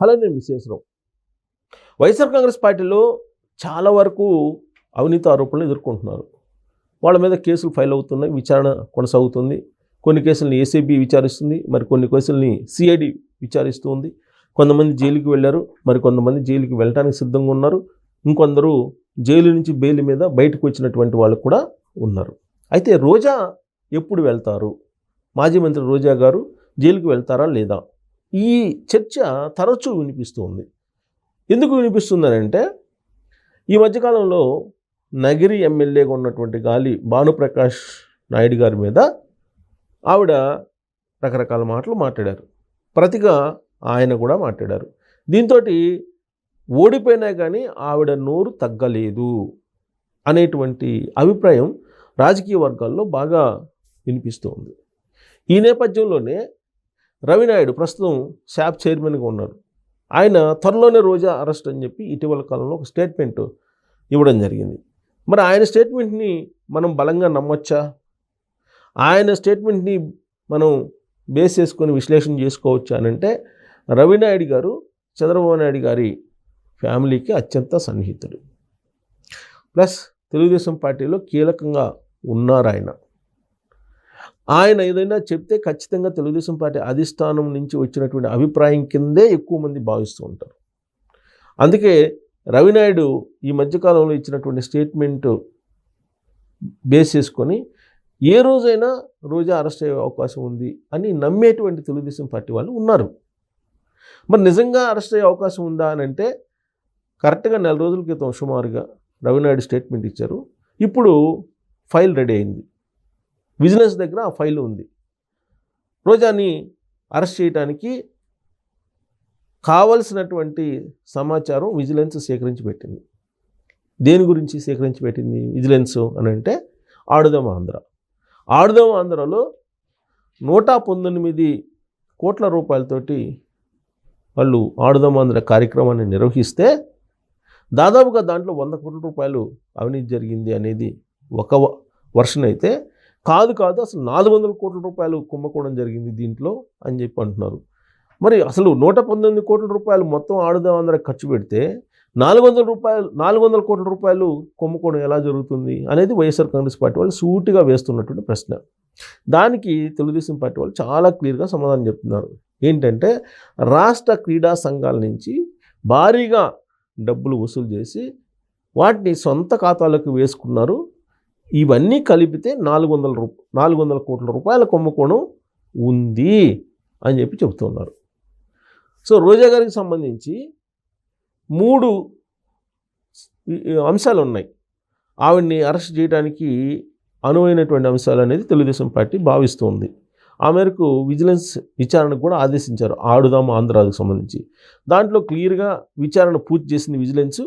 అలానే విశ్వేశ్వరరావు వైఎస్ఆర్ కాంగ్రెస్ పార్టీలో చాలా వరకు అవినీతి ఆరోపణలు ఎదుర్కొంటున్నారు. వాళ్ళ మీద కేసులు ఫైల్ అవుతున్నాయి విచారణ కొనసాగుతుంది. కొన్ని కేసుల్ని ఏసీబీ విచారిస్తుంది మరి కొన్ని కేసుల్ని సిఐడి విచారిస్తూ ఉంది. కొంతమంది జైలుకి వెళ్ళారు మరి కొంతమంది జైలుకి వెళ్ళడానికి సిద్ధంగా ఉన్నారు. ఇంకొందరు జైలు నుంచి బెయిల్ మీద బయటకు వచ్చినటువంటి వాళ్ళు కూడా ఉన్నారు. అయితే రోజా ఎప్పుడు వెళ్తారు? మాజీ మంత్రి రోజా గారు జైలుకి వెళ్తారా లేదా? ఈ చర్చ తరచూ వినిపిస్తుంది. ఎందుకు వినిపిస్తుందనంటే ఈ మధ్యకాలంలో నగిరి ఎమ్మెల్యేగా ఉన్నటువంటి గాలి భానుప్రకాష్ నాయుడు గారి మీద ఆవిడ రకరకాల మాటలు మాట్లాడారు. ప్రతిగా ఆయన కూడా మాట్లాడారు. దీంతో ఓడిపోయినా కానీ ఆవిడ నోరు తగ్గలేదు అనేటువంటి అభిప్రాయం రాజకీయ వర్గాల్లో బాగా వినిపిస్తోంది. ఈ నేపథ్యంలోనే రవినాయుడు ప్రస్తుతం శాప్ చైర్మన్గా ఉన్నారు ఆయన త్వరలోనే రోజా అరెస్ట్ అని చెప్పి ఇటీవల కాలంలో ఒక స్టేట్మెంట్ ఇవ్వడం జరిగింది. మరి ఆయన స్టేట్మెంట్ని మనం బలంగా నమ్మొచ్చా? ఆయన స్టేట్మెంట్ని మనం బేస్ చేసుకొని విశ్లేషణ చేసుకోవచ్చా అని అంటే రవినాయుడు గారు చంద్రబాబు నాయుడు గారి ఫ్యామిలీకి అత్యంత సన్నిహితుడు ప్లస్ తెలుగుదేశం పార్టీలో కీలకంగా ఉన్నారు ఆయన. ఆయన ఏదైనా చెప్తే ఖచ్చితంగా తెలుగుదేశం పార్టీ అధిష్టానం నుంచి వచ్చినటువంటి అభిప్రాయం కిందే ఎక్కువ మంది భావిస్తూ ఉంటారు. అందుకే రవినాయుడు ఈ మధ్యకాలంలో ఇచ్చినటువంటి స్టేట్మెంట్ బేస్ చేసుకొని ఏ రోజైనా రోజా అరెస్ట్ అయ్యే అవకాశం ఉంది అని నమ్మేటువంటి తెలుగుదేశం పార్టీ వాళ్ళు ఉన్నారు. మరి నిజంగా అరెస్ట్ అయ్యే అవకాశం ఉందా అని అంటే కరెక్ట్గా నెల రోజుల క్రితం సుమారుగా రవినాయుడు స్టేట్మెంట్ ఇచ్చారు. ఇప్పుడు ఫైల్ రెడీ అయింది. విజిలెన్స్ దగ్గర ఆ ఫైల్ ఉంది. రోజాని అరెస్ట్ చేయడానికి కావలసినటువంటి సమాచారం విజిలెన్స్ సేకరించి పెట్టింది. దేని గురించి సేకరించి పెట్టింది విజిలెన్స్ అని అంటే ఆడుదాం ఆంధ్ర. ఆడుదాం ఆంధ్రలో నూట పంతొమ్మిది కోట్ల రూపాయలతోటి వాళ్ళు ఆడుదాం ఆంధ్ర కార్యక్రమాన్ని నిర్వహిస్తే దాదాపుగా దాంట్లో వంద కోట్ల రూపాయలు అవినీతి జరిగింది అనేది ఒక వర్షన్ అయితే కాదు కాదు అసలు నాలుగు వందల కోట్ల రూపాయలు కుంభకోణం జరిగింది దీంట్లో అని చెప్పి అంటున్నారు. మరి అసలు నూట పంతొమ్మిది కోట్ల రూపాయలు మొత్తం ఆడుదాం అందరూ ఖర్చు పెడితే నాలుగు వందల రూపాయలు నాలుగు వందల కోట్ల రూపాయలు కుంభకోణం ఎలా జరుగుతుంది అనేది వైఎస్ఆర్ కాంగ్రెస్ పార్టీ వాళ్ళు సూటిగా వేస్తున్నటువంటి ప్రశ్న. దానికి తెలుగుదేశం పార్టీ వాళ్ళు చాలా క్లియర్గా సమాధానం చెప్తున్నారు. ఏంటంటే రాష్ట్ర క్రీడా సంఘాల నుంచి భారీగా డబ్బులు వసూలు చేసి వాటిని సొంత ఖాతాలకు వేసుకున్నారు. ఇవన్నీ కలిపితే నాలుగు వందల రూ నాలుగు వందల కోట్ల రూపాయల కుంభకోణం ఉంది అని చెప్పి చెబుతున్నారు. సో రోజా గారికి సంబంధించి మూడు అంశాలు ఉన్నాయి ఆవిడ్ని అరెస్ట్ చేయడానికి అనువైనటువంటి అంశాలు అనేది తెలుగుదేశం పార్టీ భావిస్తోంది. ఆ మేరకు విజిలెన్స్ విచారణకు కూడా ఆదేశించారు ఆడుదాం ఆంధ్రాకు సంబంధించి. దాంట్లో క్లియర్గా విచారణ పూర్తి చేసింది విజిలెన్స్.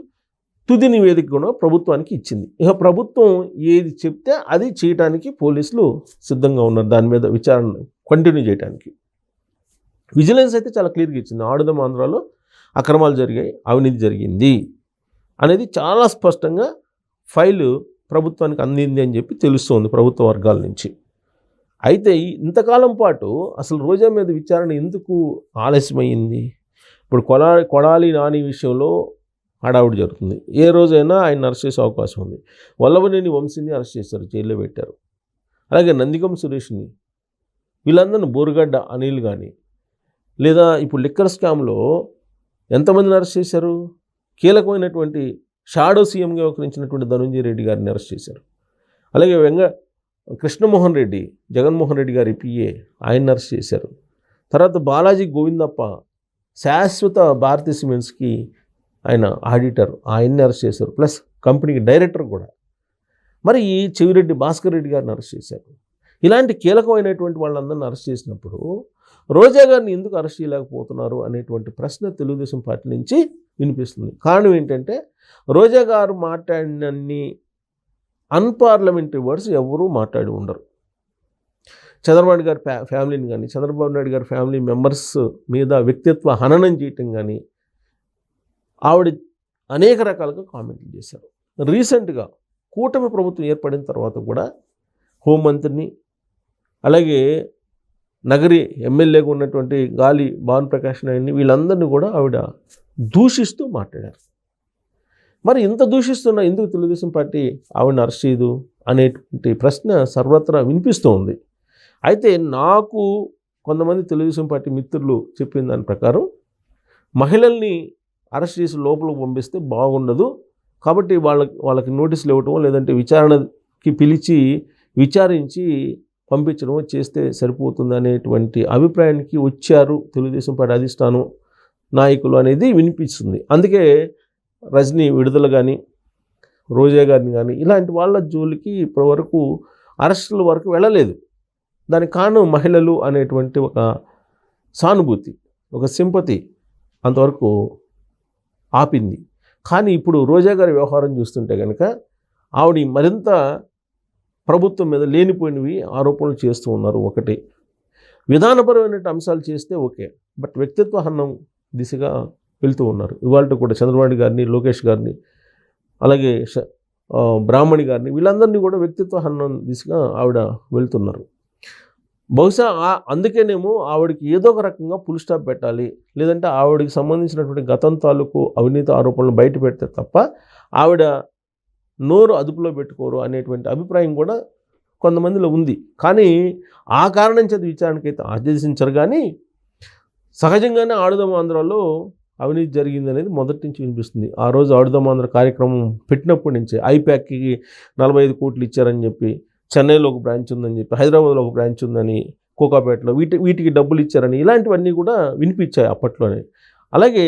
తుది నివేదిక కూడా ప్రభుత్వానికి ఇచ్చింది. ఇక ప్రభుత్వం ఏది చెప్తే అది చేయటానికి పోలీసులు సిద్ధంగా ఉన్నారు. దాని మీద విచారణ కంటిన్యూ చేయడానికి విజిలెన్స్ అయితే చాలా క్లియర్గా ఇచ్చింది. ఆడుదం ఆంధ్రాలో అక్రమాలు జరిగాయి అవినీతి జరిగింది అనేది చాలా స్పష్టంగా ఫైలు ప్రభుత్వానికి అందింది అని చెప్పి తెలుస్తోంది ప్రభుత్వ వర్గాల నుంచి. అయితే ఇంతకాలం పాటు అసలు రోజా మీద విచారణ ఎందుకు ఆలస్యమైంది? ఇప్పుడు కొడాలి కొడాలి నాని విషయంలో హడావుడి జరుగుతుంది. ఏ రోజైనా ఆయన అరెస్ట్ చేసే అవకాశం ఉంది. వల్లభనేని వంశీని అరెస్ట్ చేశారు జైల్లో పెట్టారు. అలాగే నందిగం సురేష్ని వీళ్ళందరిని బోరుగడ్డ అనిల్ కానీ లేదా ఇప్పుడు లిక్కర్ స్కామ్లో ఎంతమందిని అరెస్ట్ చేశారు? కీలకమైనటువంటి షాడో సీఎంగా వ్యవహరించినటువంటి ధనుంజయ రెడ్డి గారిని అరెస్ట్ చేశారు. అలాగే వెంగ కృష్ణమోహన్ రెడ్డి జగన్మోహన్ రెడ్డి గారి పిఏ ఆయన్ని అరెస్ట్ చేశారు. తర్వాత బాలాజీ గోవిందప్ప శాశ్వత భారతీ సిమెంట్స్కి ఆయన ఆడిటర్ ఆయన్ని అరెస్ట్ చేశారు. ప్లస్ కంపెనీకి డైరెక్టర్ కూడా. మరి ఈ చెవిరెడ్డి భాస్కర్ రెడ్డి గారిని అరెస్ట్ చేశారు. ఇలాంటి కీలకమైనటువంటి వాళ్ళందరిని అరెస్ట్ చేసినప్పుడు రోజా గారిని ఎందుకు అరెస్ట్ చేయలేకపోతున్నారు అనేటువంటి ప్రశ్న తెలుగుదేశం పార్టీ నుంచి వినిపిస్తుంది. కారణం ఏంటంటే రోజా గారు మాట్లాడినన్ని అన్పార్లమెంటరీ వర్డ్స్ ఎవరూ మాట్లాడి ఉండరు. చంద్రబాబు గారి ఫ్యా ఫ్యామిలీని కానీ చంద్రబాబు నాయుడు గారి ఫ్యామిలీ మెంబర్స్ మీద వ్యక్తిత్వ హననం చేయటం కానీ ఆవిడ అనేక రకాలుగా కామెంట్లు చేశారు. రీసెంట్గా కూటమి ప్రభుత్వం ఏర్పడిన తర్వాత కూడా హోంమంత్రిని అలాగే నగరి ఎమ్మెల్యేగా ఉన్నటువంటి గాలి భాను ప్రకాష్ నాయుడిని వీళ్ళందరినీ కూడా ఆవిడ దూషిస్తూ మాట్లాడారు. మరి ఇంత దూషిస్తున్న ఎందుకు తెలుగుదేశం పార్టీ ఆవిడని అరెస్ట్ చేయదు అనేటువంటి ప్రశ్న సర్వత్రా వినిపిస్తూ ఉంది. అయితే నాకు కొంతమంది తెలుగుదేశం పార్టీ మిత్రులు చెప్పిన దాని ప్రకారం మహిళల్ని అరెస్ట్ చేసి లోపలికి పంపిస్తే బాగుండదు. కాబట్టి వాళ్ళకి వాళ్ళకి నోటీసులు ఇవ్వటం లేదంటే విచారణకి పిలిచి విచారించి పంపించడం చేస్తే సరిపోతుంది అనేటువంటి అభిప్రాయానికి వచ్చారు తెలుగుదేశం పార్టీ అధిష్టానం నాయకులు అనేది వినిపిస్తుంది. అందుకే రజనీ విడుదల కానీ రోజా గారిని కానీ ఇలాంటి వాళ్ళ జోలికి ఇప్పటివరకు అరెస్టుల వరకు వెళ్ళలేదు. దానికి కారణం మహిళలు అనేటువంటి ఒక సానుభూతి ఒక సింపతి అంతవరకు ఆపింది. కానీ ఇప్పుడు రోజా గారి వ్యవహారం చూస్తుంటే కనుక ఆవిడ మరింత ప్రభుత్వం మీద లేనిపోయినవి ఆరోపణలు చేస్తూ ఉన్నారు ఒకటి. విధానపరమైన అంశాలు చేస్తే ఓకే. బట్ వ్యక్తిత్వ హన్నం దిశగా వెళ్తూ ఉన్నారు. ఇవాళ కూడా చంద్రబాబు గారిని లోకేష్ గారిని అలాగే బ్రాహ్మణి గారిని వీళ్ళందరినీ కూడా వ్యక్తిత్వ హన్నం దిశగా ఆవిడ వెళ్తున్నారు. బహుశా అందుకేనేమో ఆవిడకి ఏదో ఒక రకంగా ఫుల్ స్టాప్ పెట్టాలి. లేదంటే ఆవిడకి సంబంధించినటువంటి గతం తాలూకు అవినీతి ఆరోపణలు బయట పెడితే తప్ప ఆవిడ నోరు అదుపులో పెట్టుకోరు అనేటువంటి అభిప్రాయం కూడా కొంతమందిలో ఉంది. కానీ ఆ కారణం చేత విచారణకి అయితే ఆదేశించరు కానీ సహజంగానే ఆడుదాం ఆంధ్రాలో అవినీతి జరిగింది అనేది మొదటి నుంచి వినిపిస్తుంది. ఆ రోజు ఆడుదాం ఆంధ్ర కార్యక్రమం పెట్టినప్పటి నుంచే ఐప్యాక్కి నలభై ఐదు కోట్లు ఇచ్చారని చెప్పి చెన్నైలో ఒక బ్రాంచ్ ఉందని చెప్పి హైదరాబాద్లో ఒక బ్రాంచ్ ఉందని కోకాపేటలో వీటి వీటికి డబ్బులు ఇచ్చారని ఇలాంటివన్నీ కూడా వినిపించాయి అప్పట్లోనే. అలాగే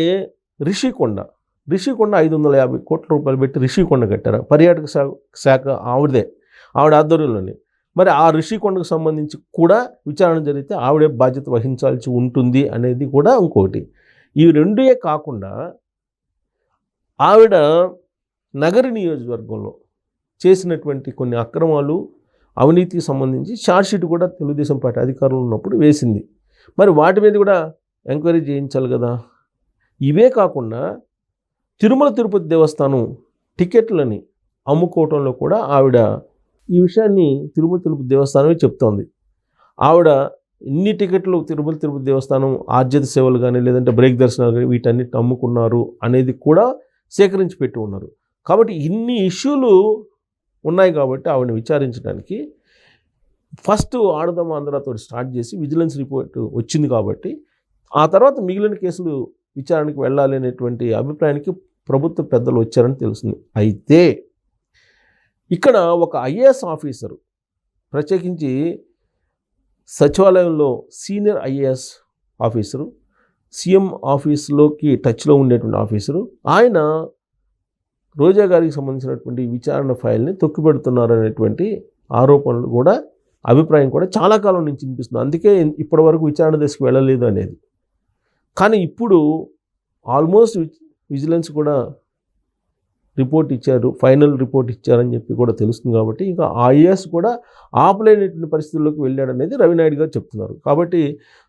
రిషికొండ రిషికొండ ఐదు వందల యాభై కోట్ల రూపాయలు పెట్టి రిషికొండ కట్టారు. పర్యాటక శాఖ శాఖ ఆవిడదే ఆవిడ ఆధ్వర్యంలోనే. మరి ఆ రిషికొండకు సంబంధించి కూడా విచారణ జరిగితే ఆవిడే బాధ్యత వహించాల్సి ఉంటుంది అనేది కూడా ఇంకొకటి. ఈ రెండే కాకుండా ఆవిడ నగర నియోజకవర్గంలో చేసినటువంటి కొన్ని అక్రమాలు అవినీతికి సంబంధించి ఛార్జ్షీట్ కూడా తెలుగుదేశం పార్టీ అధికారంలో ఉన్నప్పుడు వేసింది. మరి వాటి మీద కూడా ఎంక్వైరీ చేయించాలి కదా? ఇవే కాకుండా తిరుమల తిరుపతి దేవస్థానం టికెట్లని అమ్ముకోవటంలో కూడా ఆవిడ ఈ విషయాన్ని తిరుమల తిరుపతి దేవస్థానమే చెప్తోంది. ఆవిడ ఇన్ని టికెట్లు తిరుమల తిరుపతి దేవస్థానం ఆర్జిత సేవలు కానీ లేదంటే బ్రేక్ దర్శనాలు కానీ వీటన్నిటి అమ్ముకున్నారు అనేది కూడా సేకరించి పెట్టి ఉన్నారు. కాబట్టి ఇన్ని ఇష్యూలు ఉన్నాయి కాబట్టి ఆవిడని విచారించడానికి ఫస్ట్ ఆడదాం ఆంధ్రతో స్టార్ట్ చేసి విజిలెన్స్ రిపోర్ట్ వచ్చింది కాబట్టి ఆ తర్వాత మిగిలిన కేసులు విచారణకు వెళ్ళాలి అనేటువంటి అభిప్రాయానికి ప్రభుత్వ పెద్దలు వచ్చారని తెలుస్తుంది. అయితే ఇక్కడ ఒక ఐఏఎస్ ఆఫీసరు ప్రత్యేకించి సచివాలయంలో సీనియర్ ఐఏఎస్ ఆఫీసరు సీఎం ఆఫీస్లోకి టచ్లో ఉండేటువంటి ఆఫీసరు ఆయన రోజా గారికి సంబంధించినటువంటి విచారణ ఫైల్ని తొక్కిపెడుతున్నారు అనేటువంటి ఆరోపణలు కూడా అభిప్రాయం కూడా చాలా కాలం నుంచి వినిపిస్తుంది. అందుకే ఇప్పటివరకు విచారణ దశకు వెళ్ళలేదు అనేది. కానీ ఇప్పుడు ఆల్మోస్ట్ విజిలెన్స్ కూడా రిపోర్ట్ ఇచ్చారు ఫైనల్ రిపోర్ట్ ఇచ్చారని చెప్పి కూడా తెలుస్తుంది కాబట్టి ఇంకా ఐఏఎస్ కూడా ఆపలేనటువంటి పరిస్థితుల్లోకి వెళ్ళాడనేది రవినాయుడు గారు చెప్తున్నారు. కాబట్టి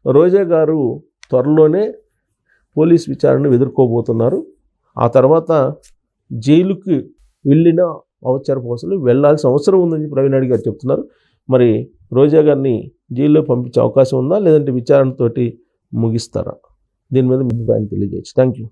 రోజా గారు త్వరలోనే పోలీస్ విచారణను ఎదుర్కోబోతున్నారు. ఆ తర్వాత జైలుకి వెళ్ళిన అవసర పోసలు వెళ్ళాల్సిన అవసరం ఉందని ప్రవీణ్ రవినాయుడు గారు చెప్తున్నారు. మరి రోజా గారిని జైల్లో పంపించే అవకాశం ఉందా? లేదంటే విచారణతోటి ముగిస్తారా? దీని మీద మీ అభిప్రాయం తెలియజేయచ్చు. Thank you